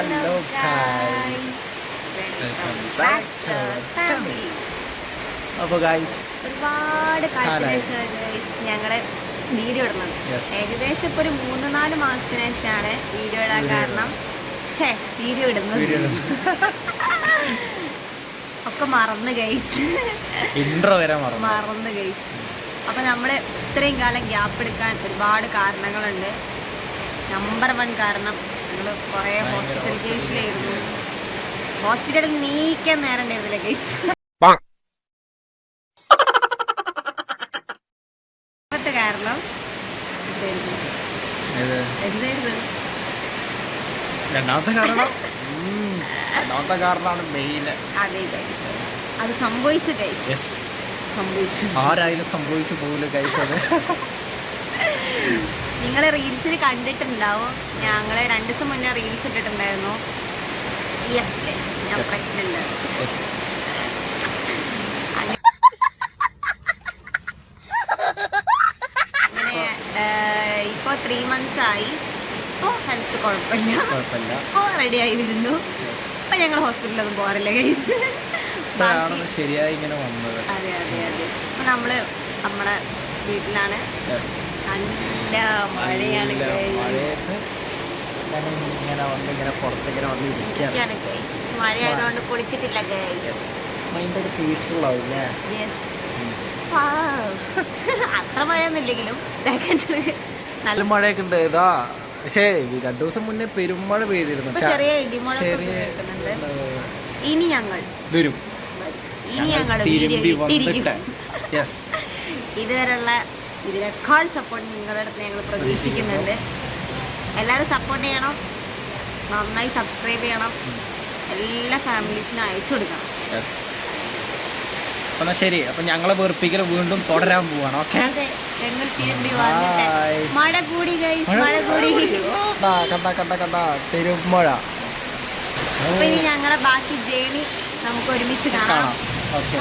To to guys ഒരുപാട്. കാലത്തിന് video ഇടുന്നത് ഏകദേശം ഇപ്പൊ ഒരു മൂന്ന് നാല് മാസത്തിന് ശേഷമാണ് വീഡിയോ ഇടാൻ കാരണം ഛേ വീഡിയോ ഇടുന്നത്. ഒക്കെ മറന്ന് ഗൈസ് ഇൻട്രോ വരെ മറന്നു. മറന്ന് ഗൈസ് അപ്പൊ നമ്മൾ ഇത്രയും കാലം ഗ്യാപ്പ് എടുക്കാൻ ഒരുപാട് കാരണങ്ങളുണ്ട്. നമ്പർ വൺ കാരണം ഞങ്ങൾ കുറേ ഹോസ്പിറ്റൽ കേസിലായിരുന്നു ഹോസ്പിറ്റലിൽ നീക്കാൻ നേരം ഉണ്ടായിരുന്നില്ല കേസ് കാരണം രണ്ടാമത്തെ കാരണം? ഉം, രണ്ടാമത്തെ കാരണമാണ് മെയിൻ അതെ അത് സംഭവിച്ചു ഗൈസ് യെസ് സംഭവിച്ചു. ആരായാലും സംഭവിച്ചു പോകില്ല ഗൈസ് അത്. നിങ്ങൾ റീൽസിൽ കണ്ടിട്ടുണ്ടാവും? ഞങ്ങൾ രണ്ട് ദിവസം മുന്നേ റീൽസ് ഇട്ടിട്ടുണ്ടായിരുന്നു. യെസ് ഞാൻ Yes. അങ്ങനെ ഇപ്പോൾ ത്രീ മന്ത്സ് ആയി. ഇപ്പോൾ ഹെൽത്ത് കുഴപ്പമില്ല. ഇപ്പോ ഇപ്പോൾ റെഡി ആയി വരുന്നു. ഇപ്പൊ ഞങ്ങൾ ഹോസ്പിറ്റലൊന്നും പോകാറില്ല ഇപ്പോഴാണ് ശരിയായി ഇങ്ങനെ വന്നത്. അതെ അതെ അതെ. ഇപ്പൊ നമ്മൾ നമ്മുടെ വീട്ടിലാണ്. നല്ല മഴയാണ്. മഴയത്ത് ഇങ്ങനെ വന്ന് ഇങ്ങനെ പുറത്തിങ്ങനെ വന്ന് ഇരിക്കുകയാണ്. മഴയായതുകൊണ്ട് കുളിച്ചിട്ടില്ല ഗൈസ് പീസ്ഫുൾ ആവും യെസ് അത്ര മഴയൊന്നും ഇല്ലെങ്കിലും നല്ല മഴയൊക്കെ ഉണ്ട്. ഇതാ. പക്ഷേ രണ്ടു ദിവസം മുന്നേ പെരുമഴ പെയ്തിരുന്നു. ചെറിയ ഇനി ഞങ്ങൾ വരും. ഇനി ഞങ്ങൾ തിരുമ്പി വന്നിട്ട്. യെസ് ഇതുവരെയുള്ള ഇതിനേക്കാൾ സപ്പോർട്ട് നിങ്ങളുടെ അടുത്ത് ഞങ്ങൾ പ്രതീക്ഷിക്കുന്നുണ്ട്. എല്ലാവരും സപ്പോർട്ട് ചെയ്യണം. നന്നായി സബ്സ്ക്രൈബ് ചെയ്യണം. എല്ലാ ഫാമിലീസിനും അയച്ചു കൊടുക്കണം. അപ്പൊ എന്നാ ശരി. അപ്പൊ ഞങ്ങളെ വെറുപ്പിക്കൽ വീണ്ടും തുടരാൻ പോവാണ്. ഓക്കെ. മഴ കൂടി മഴ കൂടി. കണ്ട കണ്ട കണ്ട. പെരുമഴ. അപ്പൊ ഇനി ഞങ്ങളെ ബാക്കി ജേണി നമുക്ക് ഒരുമിച്ച് കാണാം. ഓക്കെ